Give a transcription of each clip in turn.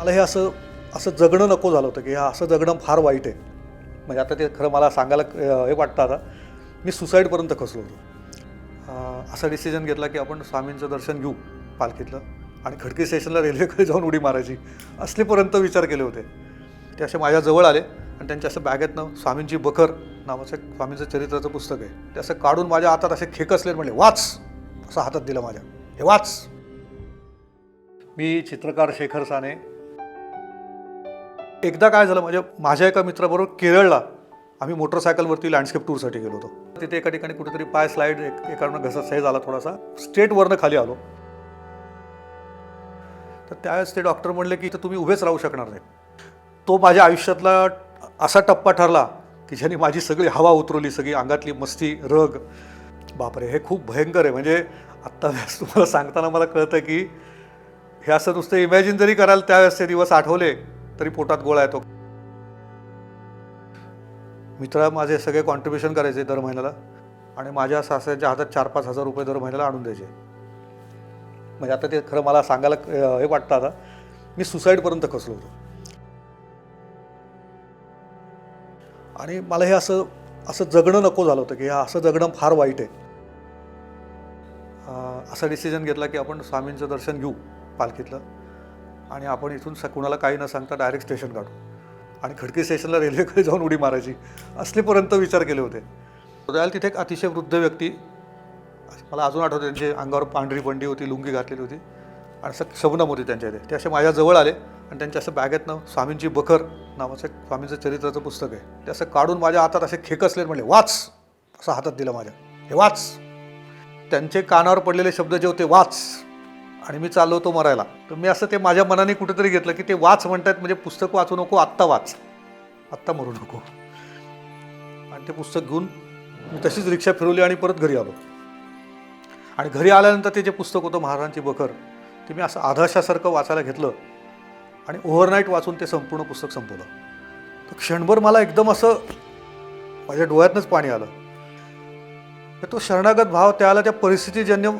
मला हे असं असं जगणं नको झालं होतं की हा असं जगणं फार वाईट आहे. म्हणजे आता ते खरं मला सांगायला हे वाटतं आता. मी सुसाईडपर्यंत खचलो होतो. असा डिसिजन घेतला की आपण स्वामींचं दर्शन घेऊ पालखीतलं आणि खडकी स्टेशनला रेल्वेकडे जाऊन उडी मारायची असलेपर्यंत विचार केले होते. ते असे माझ्या जवळ आले आणि त्यांच्या असं बॅगेतनं स्वामींची बखर नावाचं स्वामींचं चरित्राचं पुस्तक आहे. ते असं काढून माझ्या हातात असे खेकसले म्हणले वाच! असं हातात दिलं माझ्या. हे वाच! मी चित्रकार शेखर साने एकदा काय झालं म्हणजे माझ्या एका मित्राबरोबर केरळला आम्ही मोटरसायकलवरती लँडस्केप टूरसाठी गेलो होतो. तिथे एका ठिकाणी कुठेतरी पाय स्लाईड एक एकानं घसा हे झाला थोडासा. स्टेटवरनं खाली आलो. तर त्यावेळेस ते डॉक्टर म्हणले की इथं तुम्ही उभेच राहू शकणार नाही. तो माझ्या आयुष्यातला असा टप्पा ठरला की ज्याने माझी सगळी हवा उतरवली सगळी अंगातली मस्ती रग. बापरे हे खूप भयंकर आहे. म्हणजे आत्ता तुम्हाला सांगताना मला कळतं की हे असं नुसतं इमॅजिन जरी कराल त्यावेळेस ते दिवस आठवले. तरी पोटात गोळा येतो. मित्र माझे सगळे कॉन्ट्रीब्युशन करायचे दर महिन्याला आणि माझ्या सासऱ्यांच्या हातात चार पाच हजार रुपये दर महिन्याला आणून द्यायचे. म्हणजे आता ते खरं मला सांगायला हे वाटतं आता. मी सुसाईडपर्यंत खचलो होतो. आणि मला हे असं असं जगणं नको झालं होतं की हे असं जगणं फार वाईट आहे. असा डिसिजन घेतला की आपण स्वामींचं दर्शन घेऊ पालखीतलं. आणि आपण इथून स कुणाला काही न सांगता डायरेक्ट स्टेशन काढू. आणि खडकी स्टेशनला रेल्वेकडे जाऊन उडी मारायची. असलेपर्यंत विचार केले होते. त्याला तिथे एक अतिशय वृद्ध व्यक्ती मला अजून आठवते त्यांची अंगावर पांढरी बंडी होती लुंगी घातलेली होती. आणि असं शबनम होती त्यांच्या इथे. ते असे माझ्या जवळ आले आणि त्यांच्या असं बॅगेतनं स्वामींची बखर नावाचं एक स्वामींचं चरित्राचं पुस्तक आहे. ते असं काढून माझ्या हातात असे खेकसले म्हणले वाच! असं हातात दिलं माझ्या. हे वाच! त्यांचे कानावर पडलेले शब्द जे होते वाच! आणि मी चाललो होतो मरायला. तर मी असं ते माझ्या मनाने कुठेतरी घेतलं की ते वाच म्हणतात म्हणजे पुस्तक वाचू नको आत्ता वाच. आत्ता मरू नको. आणि ते पुस्तक घेऊन मी तशीच रिक्षा फिरवली आणि परत घरी आलो. आणि घरी आल्यानंतर ते जे पुस्तक होतं महाराजांची बखर ते मी असं आदर्शासारखं वाचायला घेतलं. आणि ओव्हरनाईट वाचून ते संपूर्ण पुस्तक संपवलं. तर क्षणभर मला एकदम असं माझ्या डोळ्यातनंच पाणी आलं. तर तो शरणागत भाव त्याला त्या परिस्थितीजन्य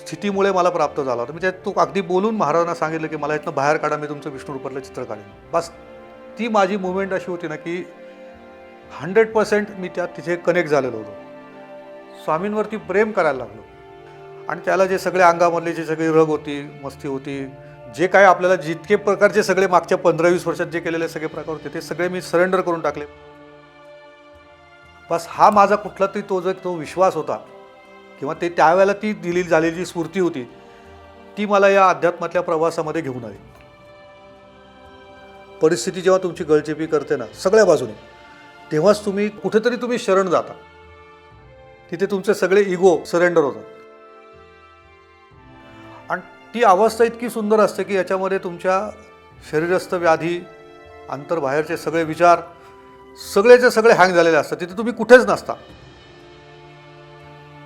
स्थितीमुळे मला प्राप्त झाला होता. मी त्यात तो अगदी बोलून महाराजांना सांगितलं की मला इथनं बाहेर काढा मी तुमचं विष्णू रूपातलं चित्र काढेन. बस. ती माझी मुवमेंट अशी होती ना की हंड्रेड पर्सेंट मी त्या तिथे कनेक्ट झालेलो होतो. स्वामींवरती प्रेम करायला लागलो. आणि त्याला जे सगळे अंगामधले जे सगळी रग होती मस्ती होती जे काय आपल्याला जितके प्रकारचे सगळे मागच्या पंधरा वीस वर्षात जे केलेले सगळे प्रकार होते ते सगळे मी सरेंडर करून टाकले. बस हा माझा कुठला तरी तो जो तो विश्वास होता किंवा ते त्यावेळेला ती दिली झालेली जी स्फूर्ती होती ती मला या अध्यात्मातल्या प्रवासामध्ये घेऊन आली. परिस्थिती जेव्हा तुमची गळचेपी करते ना सगळ्या बाजूने तेव्हाच तुम्ही कुठेतरी तुम्ही शरण जाता. तिथे तुमचे सगळे इगो सरेंडर होतात. आणि ती अवस्था इतकी सुंदर असते की याच्यामध्ये तुमच्या शरीरस्थ व्याधी अंतर्बाहेरचे सगळे विचार सगळेचे सगळे हँग झालेले असतात तिथे तुम्ही कुठेच नसता.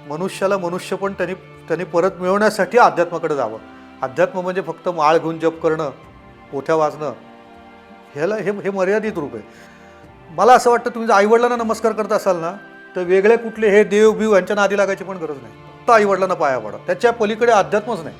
मनुष्याला मनुष्य पण त्यांनी त्यांनी परत मिळवण्यासाठी अध्यात्माकडे जावं. अध्यात्म म्हणजे फक्त माळ घेऊन जप करणं पोथ्या वाचणं. ह्याला हे हे मर्यादित रूप आहे. मला असं वाटतं तुम्ही जर आईवडिलांना नमस्कार करत असाल ना तर वेगळे कुठले हे देव बिव यांच्या नादी लागायची पण गरज नाही. फक्त आईवडिलांना पाया पडा. त्याच्या पलीकडे अध्यात्मच नाही.